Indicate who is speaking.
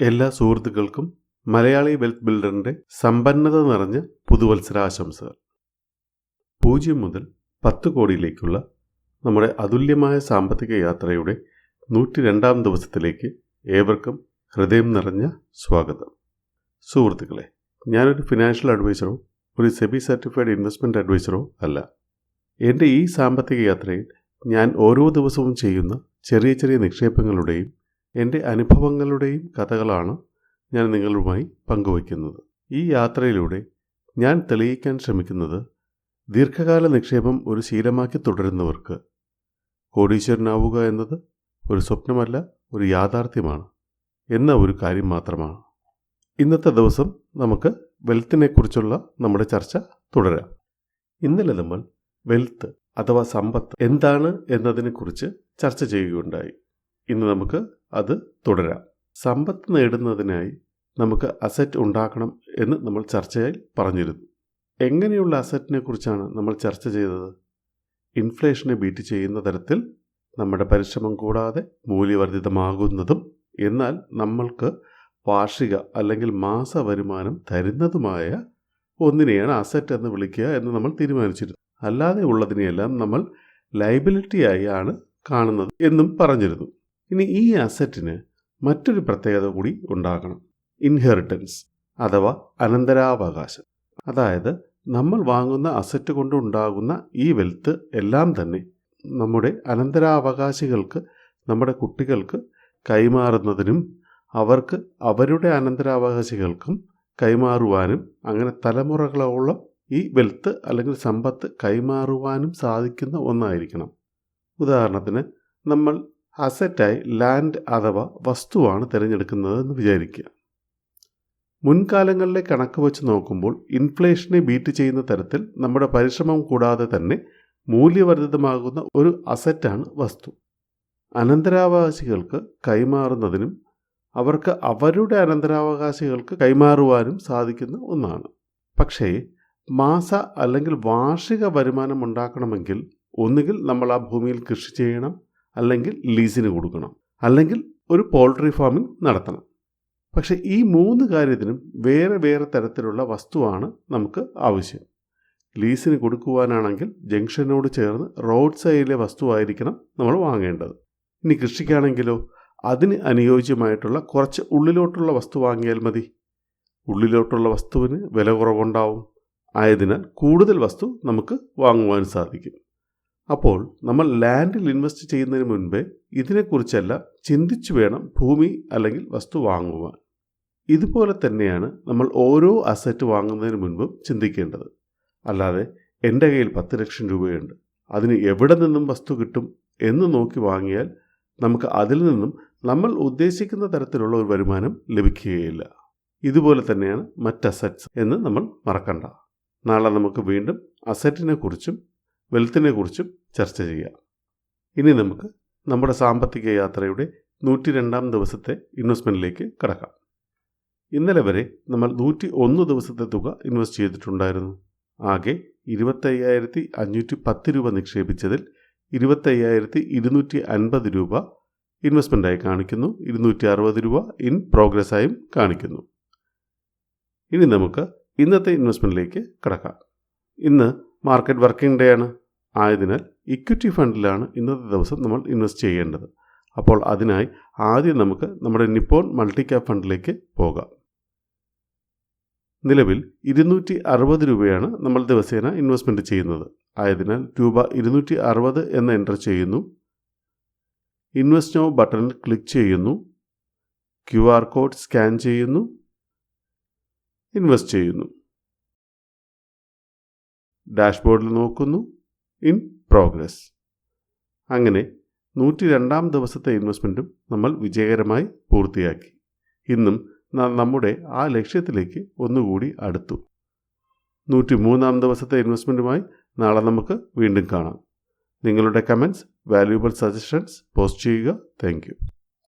Speaker 1: എല്ലാ സുഹൃത്തുക്കൾക്കും മലയാളി വെൽത്ത് ബിൽഡറിന്റെ സമ്പന്നത നിറഞ്ഞ പുതുവത്സരാശംസകൾ. പൂജ്യം മുതൽ പത്ത് കോടിയിലേക്കുള്ള നമ്മുടെ അതുല്യമായ സാമ്പത്തിക യാത്രയുടെ നൂറ്റി രണ്ടാം ദിവസത്തിലേക്ക് ഏവർക്കും ഹൃദയം നിറഞ്ഞ സ്വാഗതം. സുഹൃത്തുക്കളെ ഞാനൊരു ഫിനാൻഷ്യൽ അഡ്വൈസറോ ഒരു സെബി സർട്ടിഫൈഡ് ഇൻവെസ്റ്റ്മെന്റ് അഡ്വൈസറോ അല്ല. എന്റെ ഈ സാമ്പത്തിക യാത്രയിൽ ഞാൻ ഓരോ ദിവസവും ചെയ്യുന്ന ചെറിയ ചെറിയ നിക്ഷേപങ്ങളുടെയും എന്റെ അനുഭവങ്ങളുടെയും കഥകളാണ് ഞാൻ നിങ്ങളുമായി പങ്കുവയ്ക്കുന്നത്. ഈ യാത്രയിലൂടെ ഞാൻ തെളിയിക്കാൻ ശ്രമിക്കുന്നത് ദീർഘകാല നിക്ഷേപം ഒരു ശീലമാക്കി തുടരുന്നവർക്ക് കോടീശ്വരനാവുക എന്നത് ഒരു സ്വപ്നമല്ല ഒരു യാഥാർത്ഥ്യമാണ് എന്ന ഒരു കാര്യം മാത്രമാണ്. ഇന്നത്തെ ദിവസം നമുക്ക് വെൽത്തിനെക്കുറിച്ചുള്ള നമ്മുടെ ചർച്ച തുടരാം. ഇന്നലെ നമ്മൾ വെൽത്ത് അഥവാ സമ്പത്ത് എന്താണ് എന്നതിനെക്കുറിച്ച് ചർച്ച ചെയ്യുകയുണ്ടായി. ഇന്ന് നമുക്ക് അത് തുടരാം. സമ്പത്ത് നേടുന്നതിനായി നമുക്ക് അസറ്റ് ഉണ്ടാക്കണം എന്ന് നമ്മൾ ചർച്ചയായി പറഞ്ഞിരുന്നു. എങ്ങനെയുള്ള അസറ്റിനെ കുറിച്ചാണ് നമ്മൾ ചർച്ച ചെയ്തത്? ഇൻഫ്ലേഷനെ ബീറ്റ് ചെയ്യുന്ന തരത്തിൽ നമ്മുടെ പരിശ്രമം കൂടാതെ മൂല്യവർദ്ധിതമാകുന്നതും എന്നാൽ നമ്മൾക്ക് വാർഷിക അല്ലെങ്കിൽ മാസ വരുമാനം തരുന്നതുമായ ഒന്നിനെയാണ് അസറ്റ് എന്ന് വിളിക്കുക എന്ന് നമ്മൾ തീരുമാനിച്ചിരുന്നു. അല്ലാതെ ഉള്ളതിനെയെല്ലാം നമ്മൾ ലൈബിലിറ്റിയായി ആണ് കാണുന്നത് എന്നും പറഞ്ഞിരുന്നു. ഇനി ഈ അസറ്റിന് മറ്റൊരു പ്രത്യേകത കൂടി ഉണ്ടാകണം. ഇൻഹെറിറ്റൻസ് അഥവാ അനന്തരാവകാശം. അതായത് നമ്മൾ വാങ്ങുന്ന അസറ്റ് കൊണ്ടുണ്ടാകുന്ന ഈ വെൽത്ത് എല്ലാം തന്നെ നമ്മുടെ അനന്തരാവകാശികൾക്ക് നമ്മുടെ കുട്ടികൾക്ക് കൈമാറുന്നതിനും അവർക്ക് അവരുടെ അനന്തരാവകാശികൾക്കും കൈമാറുവാനും അങ്ങനെ തലമുറകളോളം ഈ വെൽത്ത് അല്ലെങ്കിൽ സമ്പത്ത് കൈമാറുവാനും സാധിക്കുന്ന ഒന്നായിരിക്കണം. ഉദാഹരണത്തിന് നമ്മൾ അസറ്റായി ലാൻഡ് അഥവാ വസ്തുവാണ് തിരഞ്ഞെടുക്കുന്നത് എന്ന് വിചാരിക്കുക. മുൻകാലങ്ങളിലെ കണക്ക് വെച്ച് നോക്കുമ്പോൾ ഇൻഫ്ലേഷനെ ബീറ്റ് ചെയ്യുന്ന തരത്തിൽ നമ്മുടെ പരിശ്രമം കൂടാതെ തന്നെ മൂല്യവർദ്ധിതമാകുന്ന ഒരു അസറ്റാണ് വസ്തു. അനന്തരാവകാശികൾക്ക് കൈമാറുന്നതിനും അവർക്ക് അവരുടെ അനന്തരാവകാശികൾക്ക് കൈമാറുവാനും സാധിക്കുന്ന ഒന്നാണ്. പക്ഷേ മാസ അല്ലെങ്കിൽ വാർഷിക വരുമാനം ഉണ്ടാക്കണമെങ്കിൽ ഒന്നുകിൽ നമ്മൾ ആ ഭൂമിയിൽ കൃഷി ചെയ്യണം അല്ലെങ്കിൽ ലീസിന് കൊടുക്കണം. അല്ലെങ്കിൽ ഒരു പോൾട്രി ഫാമിംഗ് നടത്തണം. പക്ഷേ ഈ മൂന്ന് കാര്യത്തിനും വേറെ വേറെ തരത്തിലുള്ള വസ്തുവാണ് നമുക്ക് ആവശ്യം. ലീസിന് കൊടുക്കുവാനാണെങ്കിൽ ജംഗ്ഷനോട് ചേർന്ന് റോഡ് സൈഡിലെ വസ്തുവായിരിക്കണം നമ്മൾ വാങ്ങേണ്ടത്. ഇനി കൃഷിക്കാണെങ്കിലോ അതിന് അനുയോജ്യമായിട്ടുള്ള കുറച്ച് ഉള്ളിലോട്ടുള്ള വസ്തു വാങ്ങിയാൽ മതി. ഉള്ളിലോട്ടുള്ള വസ്തുവിന് വില കുറവുണ്ടാവും. ആയതിനാൽ കൂടുതൽ വസ്തു നമുക്ക് വാങ്ങുവാൻ സാധിക്കും. അപ്പോൾ നമ്മൾ ലാൻഡിൽ ഇൻവെസ്റ്റ് ചെയ്യുന്നതിന് മുൻപേ ഇതിനെക്കുറിച്ചല്ല ചിന്തിച്ചു വേണം ഭൂമി അല്ലെങ്കിൽ വസ്തു വാങ്ങുവാൻ. ഇതുപോലെ തന്നെയാണ് നമ്മൾ ഓരോ അസറ്റ് വാങ്ങുന്നതിന് മുൻപും ചിന്തിക്കേണ്ടത്. അല്ലാതെ എന്റെ കയ്യിൽ പത്ത് ലക്ഷം രൂപയുണ്ട്. അതിന് എവിടെ നിന്നും വസ്തു കിട്ടും എന്ന് നോക്കി വാങ്ങിയാൽ നമുക്ക് അതിൽ നിന്നും നമ്മൾ ഉദ്ദേശിക്കുന്ന തരത്തിലുള്ള ഒരു വരുമാനം ലഭിക്കുകയില്ല. ഇതുപോലെ തന്നെയാണ് മറ്റ് അസറ്റ്സ് എന്ന് നമ്മൾ മറക്കണ്ട. നാളെ നമുക്ക് വീണ്ടും അസറ്റിനെ കുറിച്ചും വെൽത്തിനെ കുറിച്ചും ചർച്ച ചെയ്യാം. ഇനി നമുക്ക് നമ്മുടെ സാമ്പത്തിക യാത്രയുടെ നൂറ്റി രണ്ടാം ദിവസത്തെ ഇൻവെസ്റ്റ്മെന്റിലേക്ക് കടക്കാം. ഇന്നലെ വരെ നമ്മൾ നൂറ്റി ഒന്ന് ദിവസത്തെ തുക ഇൻവെസ്റ്റ് ചെയ്തിട്ടുണ്ടായിരുന്നു. ആകെ ഇരുപത്തയ്യായിരത്തി അഞ്ഞൂറ്റി പത്ത് രൂപ നിക്ഷേപിച്ചതിൽ ഇരുപത്തയ്യായിരത്തി ഇരുന്നൂറ്റി അൻപത് രൂപ ഇൻവെസ്റ്റ്മെന്റായി കാണിക്കുന്നു. ഇരുന്നൂറ്റി അറുപത് രൂപ ഇൻ പ്രോഗ്രസ്സായും കാണിക്കുന്നു. ഇനി നമുക്ക് ഇന്നത്തെ ഇൻവെസ്റ്റ്മെന്റിലേക്ക് കടക്കാം. ഇന്ന് മാർക്കറ്റ് വർക്കിംഗ് ഡേ ആണ്. ആയതിനാൽ ഇക്വിറ്റി ഫണ്ടിലാണ് ഇന്നത്തെ ദിവസം നമ്മൾ ഇൻവെസ്റ്റ് ചെയ്യേണ്ടത്. അപ്പോൾ അതിനായി ആദ്യം നമുക്ക് നമ്മുടെ നിപ്പോൺ മൾട്ടി ക്യാപ് ഫണ്ടിലേക്ക് പോകാം. നിലവിൽ ഇരുന്നൂറ്റി അറുപത് രൂപയാണ് നമ്മൾ ദിവസേന ഇൻവെസ്റ്റ്മെന്റ് ചെയ്യുന്നത്. ആയതിനാൽ രൂപ ഇരുന്നൂറ്റി അറുപത് എന്ന് എന്റർ ചെയ്യുന്നു. ഇൻവെസ്റ്റ് നോ ബട്ടണിൽ ക്ലിക്ക് ചെയ്യുന്നു. ക്യു ആർ കോഡ് സ്കാൻ ചെയ്യുന്നു. ഇൻവെസ്റ്റ് ചെയ്യുന്നു. ഡാഷ്ബോർഡിൽ നോക്കുന്നു. In progress. അങ്ങനെ നൂറ്റി രണ്ടാം ദിവസത്തെ ഇൻവെസ്റ്റ്മെന്റും നമ്മൾ വിജയകരമായി പൂർത്തിയാക്കി. ഇന്നും നമ്മുടെ ആ ലക്ഷ്യത്തിലേക്ക് ഒന്നുകൂടി അടുത്തു. നൂറ്റി മൂന്നാം ദിവസത്തെ ഇൻവെസ്റ്റ്മെന്റുമായി നാളെ നമുക്ക് വീണ്ടും കാണാം. നിങ്ങളുടെ കമന്റ്സ് വാല്യൂബിൾ സജഷൻസ് പോസ്റ്റ് ചെയ്യുക. താങ്ക്